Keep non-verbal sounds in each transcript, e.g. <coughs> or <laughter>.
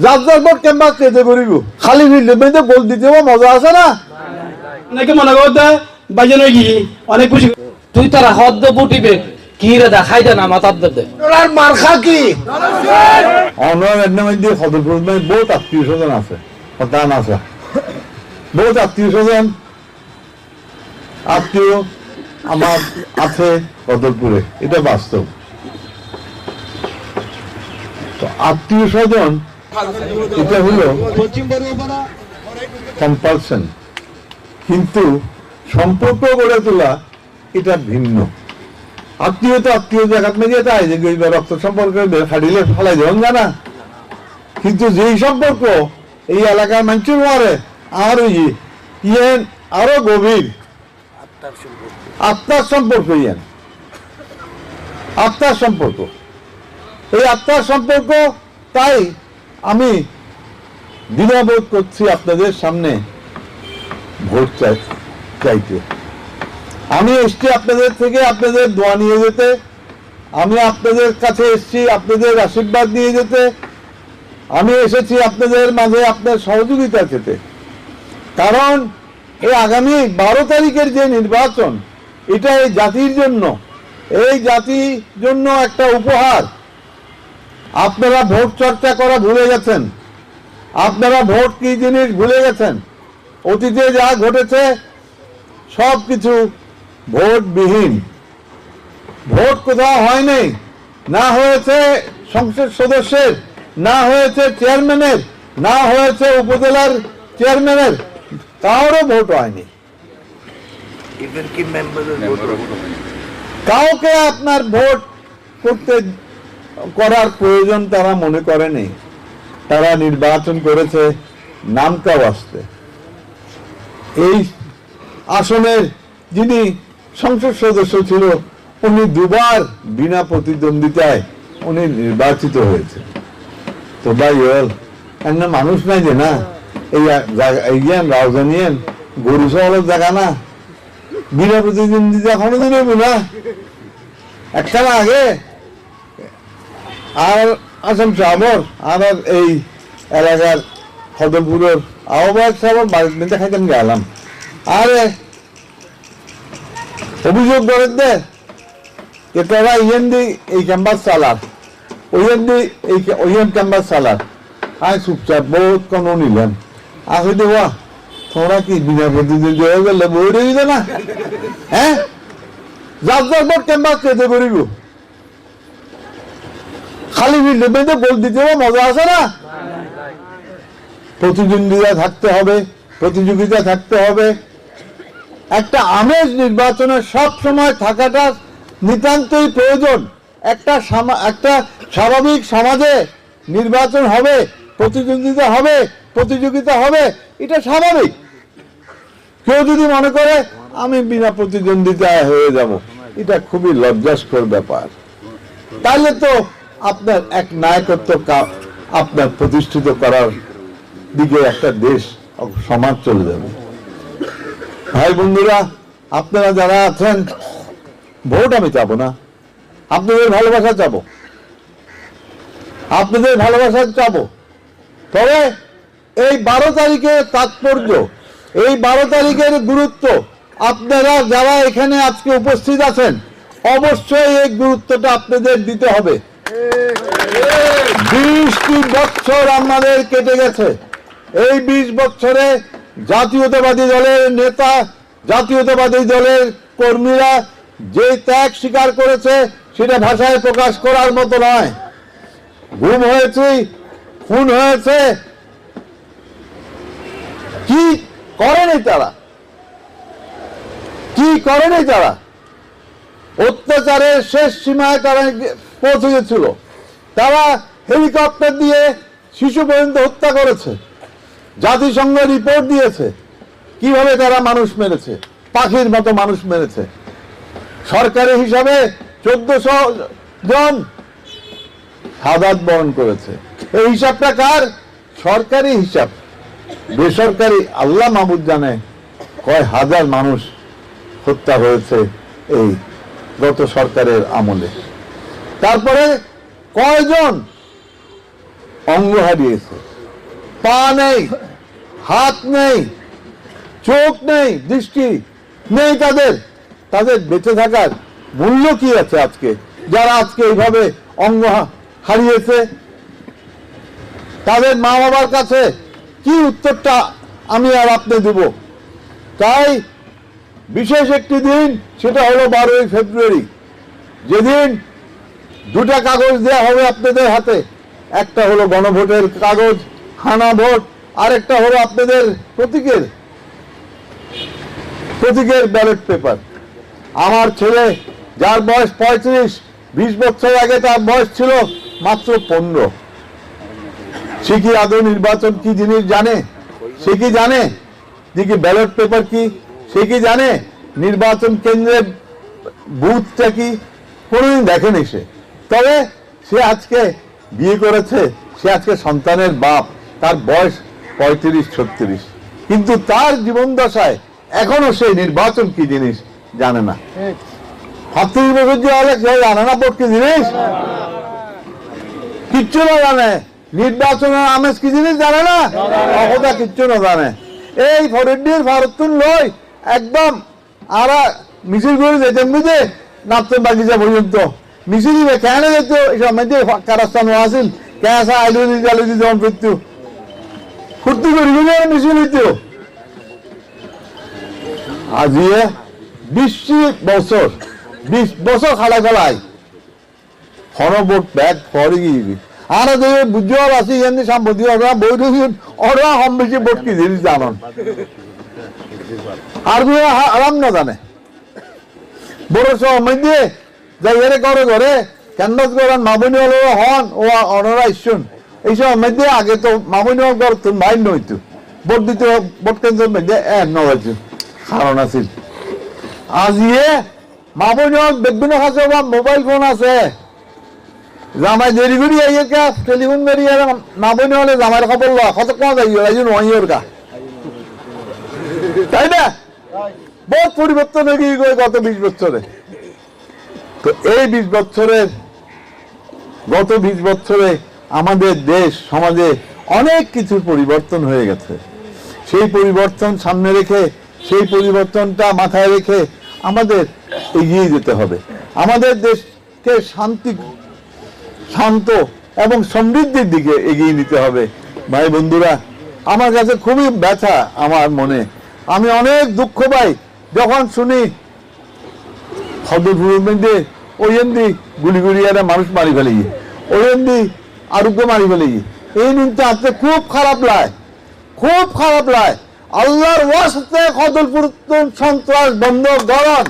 যার যার vote campus কেটে করিব খালি ফিল্ডে মেয়েদের গোল দিতে মজা আছে না? অনেকে মনে করতে অনেক খুশি তুই তারা হদ্দ বুটিবে কি রে দেখাই দে না মাথার দে আর মার্খা কি? অনর এর মধ্যে সদরপুর মধ্যে বহুত আত্মীয় স্বজন আছে দান আছে বহুত আত্মীয় স্বজন আত্মীয় আমার আছে কদরপুরে এটা বাস্তব তো আত্মীয় স্বজন এটা হলো কম্পালশন কিন্তু সম্পর্ক গড়ে তোলা এটা ভিন্ন। আত্মীয় তো আত্মীয় জায়গা মেয়ে যেতে হয় যে রক্ত সম্পর্ক খাড়িলে ফেলাই দেবেন জানা কিন্তু যেই সম্পর্ক এই এলাকার মানুষের মারে আর ওই ইয়েন আরও গভীর। আত্মার সম্পর্ক ইয়েন। আত্মার সম্পর্ক। এই আত্মার সম্পর্ক তাই আমি দ্বিধাবোধ করছি আপনাদের সামনে ভোট চাই, চাইতে। আমি এসছি আপনাদের থেকে আপনাদের দোয়া নিয়ে যেতে, আমি আপনাদের কাছে এসছি আপনাদের আশীর্বাদ নিয়ে যেতে, আমি এসেছি আপনাদের মাঝে আপনার সহযোগিতা পেতে কারণ এই আগামী বারো তারিখের যে নির্বাচন, এটা এই জাতির জন্য, এই জাতির জন্য একটা উপহার। আপনারা ভোট চর্চা করা ভুলে গেছেন। আপনারা ভোট কি জিনিস ভুলে গেছেন? অতীতে যা ঘটেছে সব কিছু ভোটবিহীন। ভোট কোথাও হয়নি। না হয়েছে সংসদ সদস্যের না হয়েছে চেয়ারম্যানের না হয়েছে উপজেলার চেয়ারম্যানের। কারোরও ভোট হয়নি। কাউকে আপনার ভোট করতে করার প্রয়োজন তারা মনে করেনি। তারা নির্বাচন করেছে নামটা বাস্তে এই আসনের যিনি সংসদ সদস্য ছিল, উনি দুবার বিনা প্রতিদ্বন্দ্বিতায় উনি নির্বাচিত হয়েছে তো ভাই হল একটা মানুষ নাই যে না, এই জ্ঞান রাজধানীন গরু শহরের জায়গা না। বিনা প্রতিদ্বন্দ্বিতা কোনোদিন হইব না একটা আগে আর আসাম সাবর আমার আর এই এলাকার খদরপুরের আহ্বায়ক সাহেবের বাড়িতে নিতে খাইতাম গেলাম। আরে, অভিযোগ করেন দে যে তোরা ইয়েন দি এই ক্যাম্পাস চালার ওইয়েন দি এই ওইয়েন ক্যাম্পাস চালার আয় চুপচাপ, বহুত কোনো নিলাম আসে দেওয়া তোরা কি বিনা প্রতিদ্বন্দ্বী হয়ে গেলে বই রইবে না? হ্যাঁ? যার যার ভোট ক্যাম্পাস কেটে করিব। খালি ফিল্ডে বেঁধে গোল দিতে মজা আছে না। প্রতিদ্বন্দ্বিতা থাকতে হবে প্রতিযোগিতা থাকতে হবে। একটা আমেজ নির্বাচনে সব সময় থাকাটা নিতান্তই প্রয়োজন। একটা একটা স্বাভাবিক সমাজে নির্বাচন হবে, প্রতিদ্বন্দ্বিতা হবে, প্রতিযোগিতা হবে, এটা স্বাভাবিক। কেউ যদি মনে করে, আমি বিনা প্রতিদ্বন্দ্বিতায় হয়ে যাব, এটা খুবই লজ্জাস্কর ব্যাপার। তাহলে তো আপনার এক নায়কত্ব আপনার প্রতিষ্ঠিত করার দিকে একটা দেশ সমাজ চলে যাবে। ভাই বন্ধুরা, আপনারা যারা আছেন, ভোট আমি চাবো না। আপনাদের ভালোবাসা চাবো। আপনাদের ভালোবাসা চাবো। তবে এই বারো তারিখের তাৎপর্য, এই বারো তারিখের গুরুত্ব আপনারা যারা এখানে আজকে উপস্থিত আছেন, অবশ্যই এই গুরুত্বটা আপনাদের দিতে হবে। বিশটি বছর আমাদের কেটে গেছে। এই বিশ বছরে জাতীয়তাবাদী দলের নেতা, জাতীয়তাবাদী দলের কর্মীরা যে ত্যাগ স্বীকার করেছে, সেটা ভাষায় প্রকাশ করার মতো নয়। গুম হয়েছে, খুন হয়েছে। কি করেনি তারা? কি করেনি তারা? অত্যাচারের শেষ সীমায় তারা পৌঁছে গেছিল তারা হেলিকপ্টার দিয়ে শিশু পর্যন্ত হত্যা করেছে। জাতিসংঘ রিপোর্ট দিয়েছে কীভাবে তারা মানুষ মেরেছে, পাখির মতো মানুষ মেরেছে। সরকারি হিসাবে চোদ্দশো জন সাদাত বরণ করেছে। এই হিসাবটা কার? সরকারি হিসাব। বেসরকারি আল্লাহ মাহমুদ জানে কয় হাজার মানুষ হত্যা হয়েছে এই গত সরকারের আমলে। তারপরে কয়জন অঙ্গ হারিয়েছে? পা নেই, হাত নেই, চোখ নেই, দৃষ্টি নেই তাদের। তাদের বেঁচে থাকার মূল্য কি আছে আজকে? যারা আজকে এইভাবে অঙ্গ হারিয়েছে, তাদের মা বাবার কাছে কি উত্তরটা আমি আর আপনি দেব? তাই বিশেষ একটি দিন, সেটা হলো বারোই ফেব্রুয়ারি। যেদিন দুটা কাগজ দেওয়া হবে আপনাদের হাতে। একটা হলো গণভোটের কাগজ হানা ভোট, আরেকটা হলো আপনাদের প্রতীকের প্রতীকের ব্যালট পেপার। আমার ছেলে, যার বয়স পঁয়ত্রিশ, বিশ বছর আগে তার বয়স ছিল মাত্র পনেরো। সে কি আদৌ নির্বাচন কি জিনিস জানে? সে কি জানে? যে কি ব্যালট পেপার কি? সে কি জানে? নির্বাচন কেন্দ্রের বুথটা কি? কোনোদিন দেখেনি সে। তবে সে আজকে বিয়ে করেছে, সে আজকে সন্তানের বাপ, তার বয়স পঁয়ত্রিশ, ছত্রিশ। কিন্তু তার জীবন দশায় এখনও সে নির্বাচন কি জিনিস জানে না। সাতত্রিশ বছর যে কেউ জানে না কি জিনিস? কিচ্ছু না জানে। নির্বাচনের আমেজ কি জিনিস জানে না? কিচ্ছু না জানে। এই ফরিদ্দির ভারতুন লই একদম আর মিছিল করে যেতেন বুঝে নাপতেন বাগিচা পর্যন্ত। দিবে কেন যেত এই সময় যে কারাস্তান আসিল কেন আসা আইলু দিতে আলু দিতে অন করতো ফুর্তি করি মিছিল হইতো? আজিয়ে বিশ বছর বিশ বছর খালা খেলায় হরবোট ব্যাগ ফরে গিয়ে আর দেখে বুঝিওয়ার আছে, এমনি সম্পত্তি ওরা বই ঢুকি ওরা কম বেশি বোট কি জিনিস জানন। আর আরাম না জানে। বড় সময় দিয়ে যাই এরে করে ক্যানভাস করেন মামুনি হন, ও অনরা ইস্যুন এই সময় দিয়ে আগে তো মামুনি কর তুমি মাইন্ড হইতো ভোট দিতে ভোট কেন্দ্র মধ্যে এ নবাইছো কারণ আছিল। আজ মামুনি হল বেগুন আছে বা মোবাইল ফোন আছে। জামাই দেরি করি আইয়ে টেলিফোন মেরি আর মামুনি হলে জামাইয়ের খবর লওয়া কত কম যাই রাজুন ওয়াইয়ের কা তাই না? বহুত পরিবর্তন হয়ে গিয়ে গত বিশ বছরে তো এই বিশ বছরের, গত বিশ বছরে আমাদের দেশ, সমাজে অনেক কিছু পরিবর্তন হয়ে গেছে। সেই পরিবর্তন সামনে রেখে, সেই পরিবর্তনটা মাথায় রেখে আমাদের এগিয়ে যেতে হবে। আমাদের দেশকে শান্তি, শান্ত এবং সমৃদ্ধির দিকে এগিয়ে নিতে হবে। ভাই বন্ধুরা, আমার কাছে খুবই ব্যথা আমার মনে। আমি অনেক দুঃখ পাই। যখন শুনি ফদরপুর মধ্যে ওই এমনি গুলি গুলি একটা মানুষ মারি ফেলে গিয়ে ওই এমনি আরোগ্য মারি ফেলে গিয়ে এই নিতে আসতে খুব খারাপ লাগে। খুব খারাপ লাগে। আল্লাহর ওয়াস্তে খদলপুর সন্ত্রাস বন্ধ গরম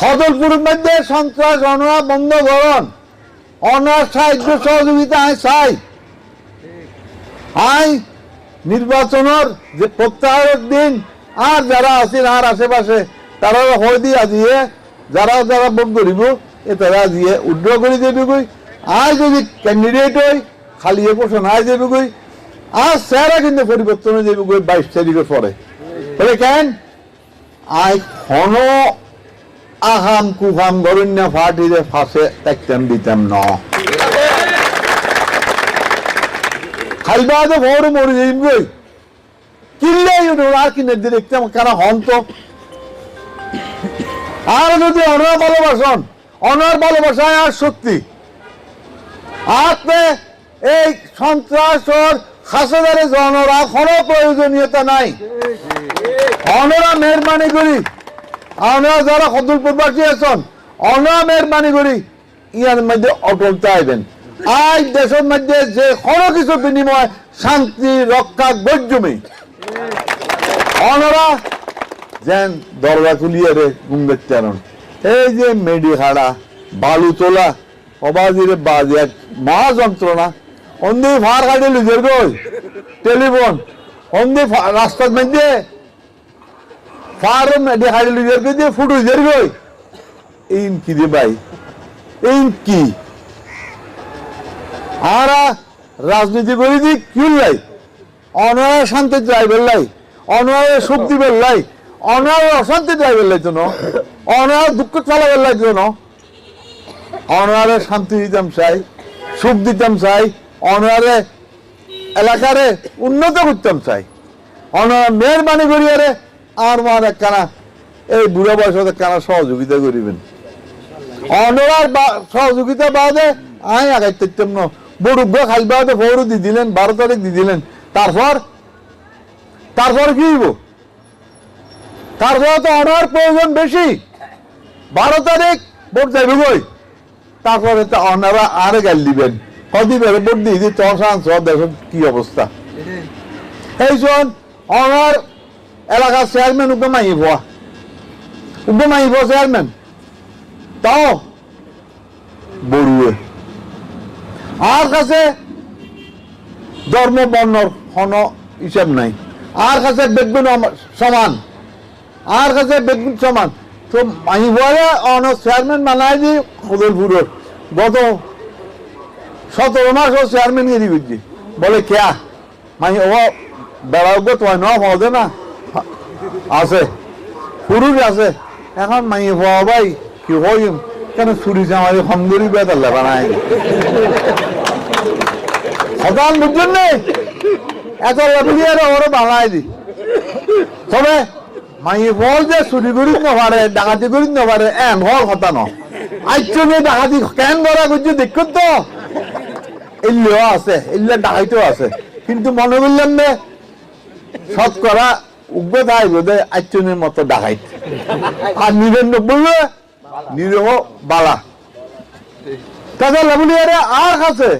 খদলপুর মধ্যে সন্ত্রাস অনরা বন্ধ করন অনার সাহায্য সহযোগিতা আই চাই। আই নির্বাচনের যে প্রত্যাহারের দিন, আর যারা আছেন, আর আশেপাশে তারা হয়ে দিয়ে আজিয়ে, যারা যারা ভোট করিব এ তারা আজিয়ে উড্র করে দেবে কই আই যদি ক্যান্ডিডেট হই খালি এ পোষণ আই দেবে কই আর স্যারা কিন্তু পরিবর্তন হয়ে যাবে বাইশ তারিখের পরে তবে কেন? আই ক্ষণ আহাম কুহাম গরণ্য ফাটিরে ফাঁসে দেখতাম দিতাম ন। খাইবা তো ভোর মরে গই কিনলে আর কিনে দেখতাম কেন হন তো আর যদি অনার ভালোবাসন, অনার ভালোবাসায় আর সত্যি। আপনি এই সন্ত্রাস ওর জনরা কোনো প্রয়োজনীয়তা নাই। অনরা মেহরবানি করি। যারা আছেন অনা মেহরবানি করি। ইয়ার মধ্যে আজ দেশের মধ্যে যে কোনো কিছু বিনিময় শান্তি, রক্ষা গজ্জমি অনরা যেন দরজা খুলিয়ে রে ঘুম দেখতে। এই যে মেডি হাড়া, বালু তোলা অবাজিরে বাজে, এক মহা যন্ত্রণা। অন্দি ফার কাটে লিজের গই টেলিফোন। অন্দি রাস্তার মধ্যে ফার্ম দেখাই লিজের কে দিয়ে ফুটু জের গই এইন কি রে ভাই? এইন কি? আরা রাজনীতি করি দি কি লাই? অনারা শান্তি ড্রাইভার লাই অনারা সুখ দিবেন লাই অনারা অশান্তি ড্রাইভার তো অনারা দুঃখ চালাবার তো অনারা শান্তি দিতাম চাই, সুখ দিতাম চাই অনারে এলাকারে উন্নত করতাম চাই। অনারা মেহরবানি করিয়ারে আর মার একখানা, এই বুড়া বয়সে একখানা সহযোগিতা করিবেন। অনরার বা- সহযোগিতা বাদে আই আগাই তেতাম না। বড়ুগ্য খাল বাদে ফৌরু দি দিলেন, বারো তারিখ দি দিলেন। তারপর তারপর কি হইব? তারপর তো অনার প্রয়োজন বেশি। বারো তারিখ ভোট যাইব কই? তারপরে অনারা আর গাল দিবেন। কদিবের ভোট দিয়ে দিয়ে চশান দেখুন কি অবস্থা। এই শোন, অনার এলাকার চেয়ারম্যান উঠবে মাই ভুয়া। উঠবে ভুয়া চেয়ারম্যান তাও বড়ুয়ে। আর কাছে ধর্ম বর্ণর কোন হিসাব নাই। আর কাছে বেগুন সমান। আর কাছে বেগুন সমান। তো আমি বলে অন চেয়ারম্যান বানাই দি খদরপুরের গত সতেরো মাস ও চেয়ারম্যান গিরি করছি বলে, কেয়া? মাই ও বেড়াও গো তোমায় ন হদে না? আছে। পুরুষ আছে। এখন মাই হওয়া ভাই কি হইম কেন চুরি জামারি হঙ্গরি বেতাল বানাই সদান বুঝছেন নে? এত লাভি আর ওরে বানাই দি। তবে মাই বল যে চুরি করি নপারে ডাকাতি করি নপারে এন হল কথা ন আইচনে ডাকাতি কেন করা করছে দেখুন তো? এলিও আছে এলিয়া ডাকাইতেও আছে। কিন্তু মনে করলাম নে? শতকরা উগ্র থাকবে যে আইচনের মতো ডাকাইত। আর নিরেন্দ্র বলবে নিরহ বালা। তাদের লাভলি আরে আর কাছে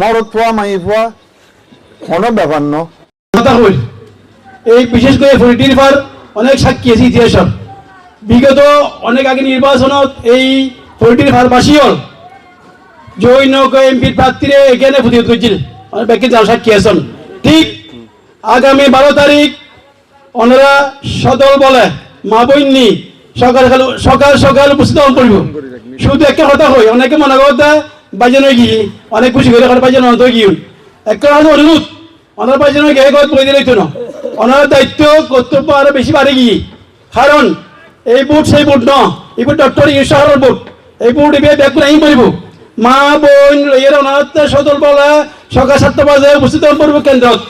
মরদ পোয়া মাই পোয়া কোনো ব্যাপার ন। এই বিশেষ করে ফরিটির পর অনেক সাক্ষী আছে ইতিহাসের। বিগত অনেক আগে নির্বাচনত এই ফরিটির ফারবাসী হল জৈন এমপির প্রার্থীরে এখানে প্রতিরোধ করছিল অনেক ব্যক্তি যারা সাক্ষী আছেন। ঠিক আগামী বারো তারিখ ওনারা সদল বলে মা বইনি সকাল সকাল সকাল সকাল উপস্থিত হন করিব শুধু একটা কথা হই অনেকে মনে করতে বাজানো গিয়ে, অনেক খুশি করে বাজানো অন্ত গিয়ে। একটা কথা অনুরোধ, ওনার বাজানো গিয়ে গত বই দিলে না। ওনার দায়িত্ব কর্তব্য আরও বেশি বাড়ে গিয়ে। কারণ, এই বুট সেই বুট ন এই বুট ডক্টর ইউসাহর বুট এই বুট এবার ব্যাগ নাই পড়িব মা, বোন এর ওনার সদল বলা, সকাল সাতটা বাজে উপস্থিত পড়ব কেন্দ্রত।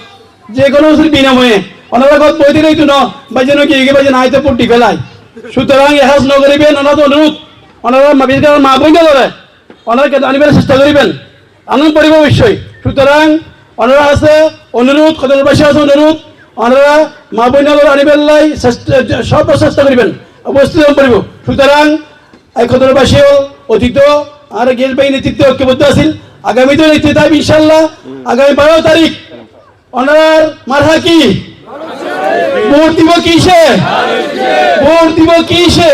যে কোনো বিনাময়ে ওনারা বই দিলেই তো ন বাজানো গিয়ে গিয়ে বাজে নাই তো পুটি ফেলাই। সুতরাং এহাজ নকরিবেন ওনার তো অনুরোধ। ওনারা বিশেষ মা বই ধরে। ওনারকে আনিবার চেষ্টা করিবেন। আনন্দ পড়িব অবশ্যই। সুতরাং ওনারা আছে, অনুরোধ কদলবাসী আছে অনুরোধ। ওনারা মা বই নগর আনিবার লাই চেষ্টা- সব চেষ্টা করিবেন হন পড়িব সুতরাং এই কদলবাসীও অতীত, আর গেল বাই নেতৃত্ব ঐক্যবদ্ধ আছিল। আগামীতে নেতৃত্ব থাকবে ইনশাল্লাহ আগামী বারো তারিখ ওনার মারহা কি? ভোট দিব কিসে? ভোট দিব কিসে?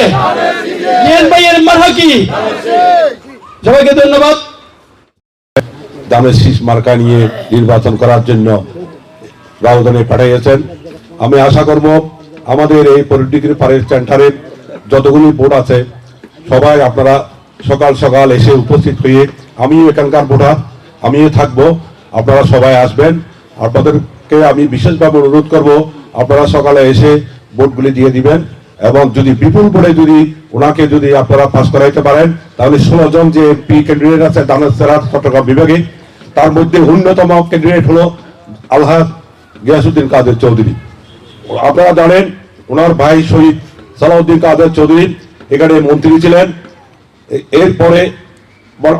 জেল ভাইয়ের মারহা কি? সবাইকে ধন্যবাদ। দামের শীষ মার্কা নিয়ে নির্বাচন করার জন্য রাউদানে পাঠিয়েছেন। আমি আশা করব আমাদের এই পলিটিক্যাল পারের সেন্টারের যতগুলি বোর্ড আছে, সবাই আপনারা সকাল সকাল এসে উপস্থিত হয়ে, আমিও এখানকার ভোটার আমিও থাকব, আপনারা সবাই আসবেন। আপনাদেরকে আমি বিশেষভাবে অনুরোধ করব, আপনারা সকালে এসে ভোটগুলি দিয়ে দিবেন এবং যদি বিপুল ভোটে যদি ওনাকে যদি আপনারা পাস করাইতে পারেন, তাহলে ষোলো জন যে এমপি ক্যান্ডিডেট আছে দানের চট্টগ্রাম বিভাগে, তার মধ্যে অন্যতম ক্যান্ডিডেট হলো আলহাদ গিয়াসুদ্দিন কাদের চৌধুরী। আপনারা জানেন, ওনার ভাই শহীদ সালাউদ্দিন কাদের চৌধুরী, এখানে মন্ত্রী ছিলেন। এরপরে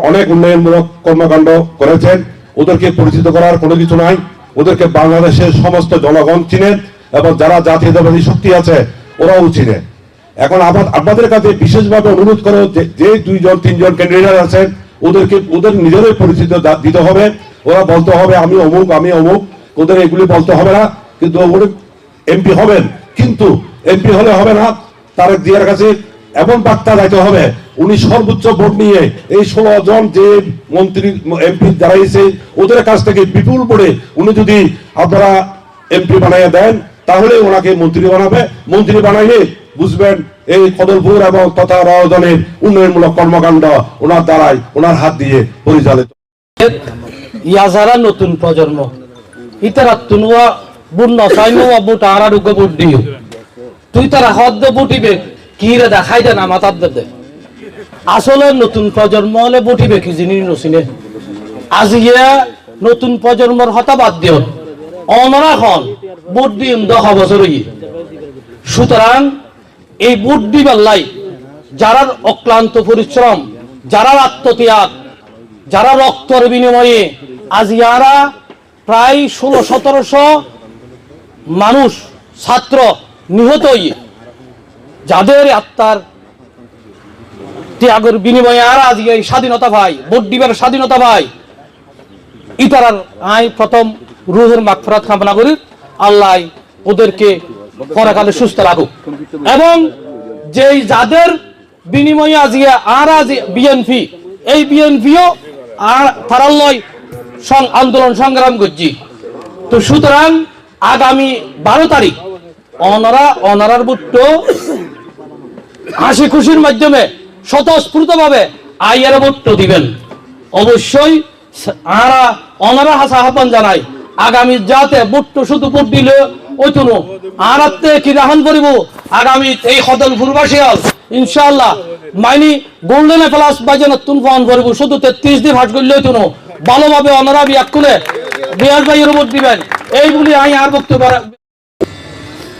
অনেক উন্নয়নমূলক কর্মকাণ্ড করেছেন। ওদেরকে পরিচিত করার কোনো কিছু নাই। ওদেরকে বাংলাদেশের সমস্ত জনগণ চিনেন এবং যারা জাতীয়তাবাদী শক্তি আছে, ওরাও চিনেন এখন আপনাদের কাছে বিশেষভাবে অনুরোধ করো যে দুইজন, তিনজন ক্যান্ডিডেট আছেন, ওদেরকে, ওদের নিজেদের পরিচিত দিতে হবে। ওরা বলতে হবে, আমি অমুক আমি অমুক। ওদের এগুলি বলতে হবে না, কিন্তু এমপি হবেন। কিন্তু এমপি হলে হবে না, তারেক জিয়ার কাছে এমন বার্তা যাইতে হবে, উনি সর্বোচ্চ ভোট নিয়ে এই ষোলো জন যে মন্ত্রী এমপি দাঁড়াইছে ওদের কাছ থেকে বিপুল ভোটে উনি যদি আপনারা এমপি বানাইয়া দেন, তাহলে ওনাকে মন্ত্রী বানাবে। মন্ত্রী বানাইলে বুঝবেন এই কদলপুর এবং তথা রাজধানীর উন্নয়নমূলক কর্মকাণ্ড ওনার দ্বারাই ওনার হাত দিয়ে পরিচালিত। ইয়াজারা নতুন প্রজন্ম। ইতারা তুনুয়া বুট নসাইনো বুট আর আর উগ্র বুট দিও। তুই তারা হদ্দ বুটিবে কি রে দেখাই দে না মাথার দে আসলে নতুন প্রজন্ম হলে বুটিবে কি জিনিস নচিনে আজিয়ে নতুন প্রজন্মর হতা বাদ দিও। অনরা খন ভোট দিন দশ বছর সুতরাং এই বুট দিবার লাই যারা অক্লান্ত পরিশ্রম যারা আত্মত্যাগ, যারা রক্তর বিনিময়ে আজ ইয়ারা প্রায় ষোলো, সতেরোশো মানুষ, ছাত্র নিহত যাদের আত্মার ত্যাগের বিনিময়ে আর আজকে এই স্বাধীনতা ভাই, ভোট দিবার স্বাধীনতা ভাই, ইতারার আই প্রথম রুহের মাগফরাত কামনা করি, আল্লাহ ওদেরকে পরাকালে সুস্থ রাখুক। এবং যেই যাদের বিনিময়ে আজকে আর আজ বিএনপি, এই বিএনপিও আর তারার লয় সং- আন্দোলন সংগ্রাম করছি। তো সুতরাং আগামী বারো তারিখ অনারা, অনারার বুট্টো হাসি খুশির মাধ্যমে স্বতঃস্ফূর্ত ভাবে আইয়ের ভোট দিবেন। অবশ্যই আরা, অনারা হাসা আহ্বান জানাই, আগামী যাতে ভোট শুধু ভোট দিলে ওই তুনো আরাতে কি রাহন করিব? আগামী এই সদল ফুরবাসী ইনশাআল্লাহ, মাইনি গোল্ডেন প্লাস বাজে নতুন ফোন করব শুধু তেত্রিশ দিন হাট করলে তুনো ভালোভাবে অনারা বিয়াক খুলে বিয়াস ভাইয়ের ভোট দিবেন। এই বলি আমি আর বক্তব্য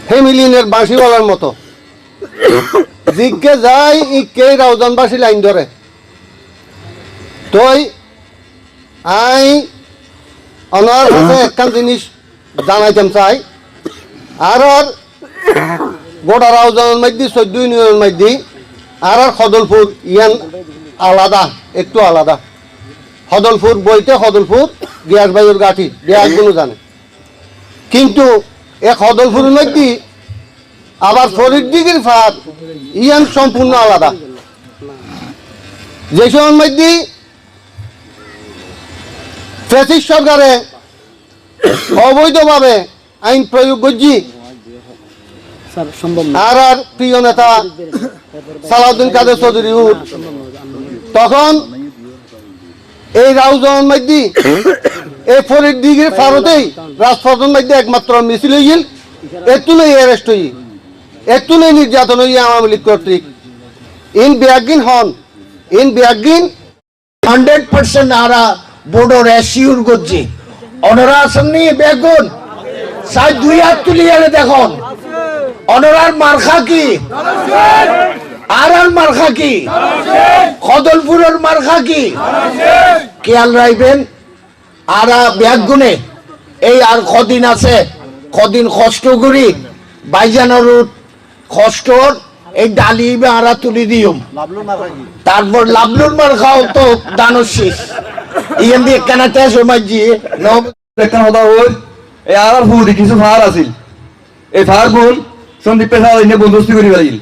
ফ্যামিলিনের বাঁশিওয়ালার মতো। জিজ্ঞে যাই ইকে রাউজানবাসী লাইন ধরে। তই আই অনার কাছে একখান জিনিস জানাইতাম চাই। আর আর গোটা রাউজানের মধ্যে, চোদ্দ ইউনিয়নের মধ্যে, আর আর সদলপুর ইয়ান আলাদা, একটু আলাদা। সদলপুর বইতে সদলপুর গিয়াস বাইয়ের গাঠি গিয়াসগুলো জানে। কিন্তু এক সদলপুরের মধ্যে আবার ফরিদ দিঘির ফাঁক ইয়ান সম্পূর্ণ আলাদা। যে সময়ের মধ্যে ফ্যাসিস সরকারে অবৈধভাবে আইন প্রয়োগ করছি আর আর প্রিয় নেতা সালাউদ্দিন কাদের চৌধুরী তখন এই রাউজনের মধ্যে <coughs> এই ফরিদ দিঘির ফারতেই রাজপথের মধ্যে একমাত্র মিছিল হইল। এতুলেই অ্যারেস্ট হই। এতুলেই নির্যাতন হই আওয়ামী লীগ কর্তৃক। ইন বিয়াগিন হন। ইন বিয়াগিন হান্ড্রেড পার্সেন্ট আরা বোর্ডর অ্যাসিউর করছি অনরা আছেন নি বেগুন? সাই দুই হাত তুলি এলে দেখুন। অনরার মার্খা কি? আর আর মার্খা কি? কদলপুরের মার্খা কি? খেয়াল রাখবেন আরা ব্যাগুনে এই আর কদিন আছে, কদিন কষ্ট করি বাইজানোর কষ্টর এই ডালি আরা তুলি দিও তারপর লাভলুর মার খাও তো দানো শেষ। ইয়েন দিয়ে কেন তেজ মাঝি দেখতাম হতা হই এই আর ফুদি কিছু ফার আছিল। এই ফার গুণ সন্দীপ পেশা এনে বন্দোবস্তি করি পারিল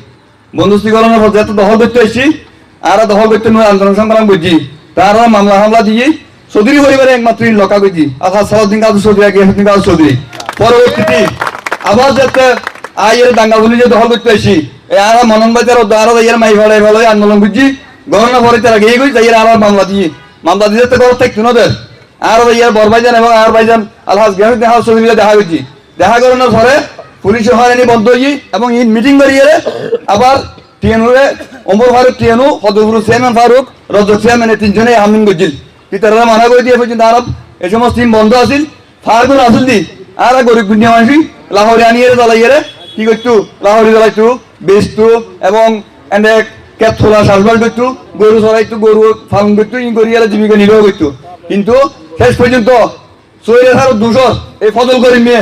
বন্দোবস্তি পর যত দখল করতে আসছি আর দখল করতে নয়, আন্দোলন সংগ্রাম করছি। তারা মামলা হামলা দিয়ে চৌধুরী পরিবারে একমাত্র লকা করছি। আচ্ছা সালাউদ্দিন কাজু চৌধুরী হাসিন কাজু চৌধুরী। পরবর্তীতে আবার যাতে আইয়ের দাঙ্গা যে দখল করতে এই আর মনন আর ইয়ার মাই ভাড়াই ভালো আন্দোলন করছি। গণনা পরে তারা গিয়ে গই যাই আর মামলা দিয়ে। মামলা দিয়ে তো ঘর থাকতো আর ইয়ার বরভাইজান এবং আর ভাইজান আলহাজ গেহ দেখা ছবি দেখা করছি। দেখা করানোর পরে পুলিশ হয়রানি বন্ধ হয়ে এবং ইন মিটিং করিয়ে আবার টিএনউরে অমর ফারুক, টিএনউ পদগুরু চেয়ারম্যান ফারুক রজক চেয়ারম্যান এই তিনজনে হামিন করছিল কি তারা মানা করে দিয়ে পর্যন্ত আরব এই সমস্ত টিম বন্ধ আছিল। ফারুক আসল দি, আর গরিব গুন্ডিয়া মানুষ লাহোরে আনিয়ে জ্বালাইয়ে কি করতো? লাহোরে জ্বালাইতো, বেচতো এবং এনে কেট থোলা সাজবাল করতো, গরু চড়াইতো, গরু ফার্ম করতো, ই করিয়ে জীবিকা নির্বাহ করতো। কিন্তু শেষ পর্যন্ত চৈরে হার দুশো, এই ফজল করি মেয়ে